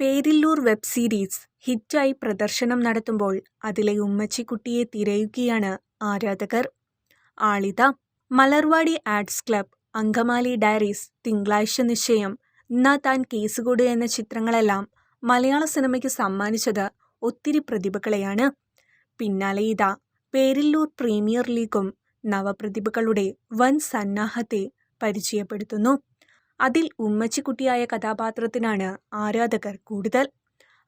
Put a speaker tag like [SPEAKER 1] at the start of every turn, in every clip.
[SPEAKER 1] Perilloor web series ഹിറ്റായി പ്രദർശനം നടത്തുമ്പോൾ അതിലെ ഉമ്മച്ചിക്കുട്ടിയെ തിരയുകയാണ് ആരാധകർ. ആളിത Malarvadi arts club, Angamaly diaries, Thinkalazhcha Nishchayam, എന്നാ താൻ കേസുകൂട് എന്ന ചിത്രങ്ങളെല്ലാം മലയാള സിനിമയ്ക്ക് സമ്മാനിച്ചത് ഒത്തിരി പ്രതിഭകളെയാണ്. പിന്നാലെ ഇതാ പേരില്ലൂർ പ്രീമിയർ ലീഗും നവപ്രതിഭകളുടെ വൻ സന്നാഹത്തെ പരിചയപ്പെടുത്തുന്നു. അതിൽ ഉമ്മച്ചിക്കുട്ടിയായ കഥാപാത്രത്തിനാണ് ആരാധകർ കൂടുതൽ.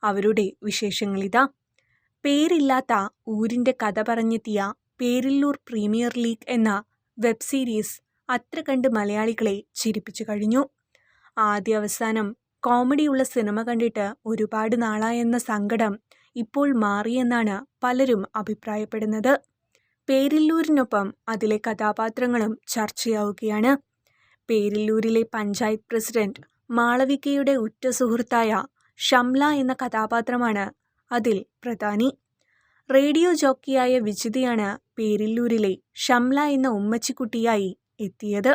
[SPEAKER 1] അവരുടെ വിശേഷങ്ങളിതാ. പേരില്ലാത്ത ഊരിന്റെ കഥ പറഞ്ഞെത്തിയ പേരില്ലൂർ പ്രീമിയർ ലീഗ് എന്ന വെബ് സീരീസ് അത്ര കണ്ട് മലയാളികളെ ചിരിപ്പിച്ചു കഴിഞ്ഞു. ആദ്യ അവസാനം കോമഡിയുള്ള സിനിമ കണ്ടിട്ട് ഒരുപാട് നാളായെന്ന സങ്കടം ഇപ്പോൾ മാറിയെന്നാണ് പലരും അഭിപ്രായപ്പെടുന്നത്. പേരില്ലൂരിനൊപ്പം അതിലെ കഥാപാത്രങ്ങളും ചർച്ചയാവുകയാണ്. പേരില്ലൂരിലെ പഞ്ചായത്ത് പ്രസിഡന്റ് മാളവികയുടെ ഉറ്റ സുഹൃത്തായ ഷംല എന്ന കഥാപാത്രമാണ് അതിൽ പ്രധാനി. റേഡിയോ ജോക്കിയായ വിജിതയാണ് പേരില്ലൂരിലെ ഷംല എന്ന ഉമ്മച്ചിക്കുട്ടിയായി എത്തിയത്.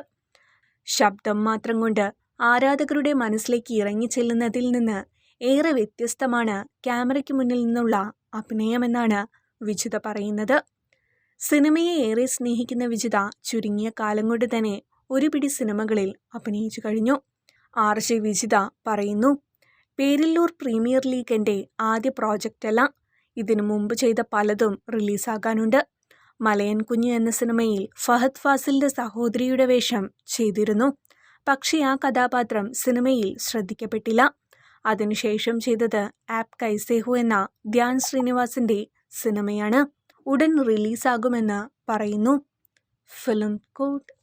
[SPEAKER 1] ശബ്ദം മാത്രം കൊണ്ട് ആരാധകരുടെ മനസ്സിലേക്ക് ഇറങ്ങിച്ചെല്ലുന്നതിൽ നിന്ന് ഏറെ വ്യത്യസ്തമാണ് ക്യാമറയ്ക്ക് മുന്നിൽ നിന്നുള്ള അഭിനയമെന്നാണ് വിജിത പറയുന്നത്. സിനിമയെ ഏറെ സ്നേഹിക്കുന്ന വിജിത ചുരുങ്ങിയ കാലം കൊണ്ട് തന്നെ ഒരു പിടി സിനിമകളിൽ അഭിനയിച്ചു കഴിഞ്ഞു. ആർ. ജെ. വിജിത പറയുന്നു. പേരില്ലൂർ പ്രീമിയർ ലീഗിന്റെ ആദ്യ പ്രോജക്റ്റല്ല ഇതിനു മുമ്പ് ചെയ്ത പലതും റിലീസാകാനുണ്ട്. മലയൻ കുഞ്ഞ് എന്ന സിനിമയിൽ ഫഹദ് ഫാസിലിന്റെ സഹോദരിയുടെ വേഷം ചെയ്തിരുന്നു. പക്ഷേ ആ കഥാപാത്രം സിനിമയിൽ ശ്രദ്ധിക്കപ്പെട്ടില്ല. അതിനുശേഷം ചെയ്തത് ആപ് കൈസേഹു എന്ന ധ്യാൻ ശ്രീനിവാസിന്റെ സിനിമയാണ്. ഉടൻ റിലീസാകുമെന്ന് പറയുന്നു. Film coat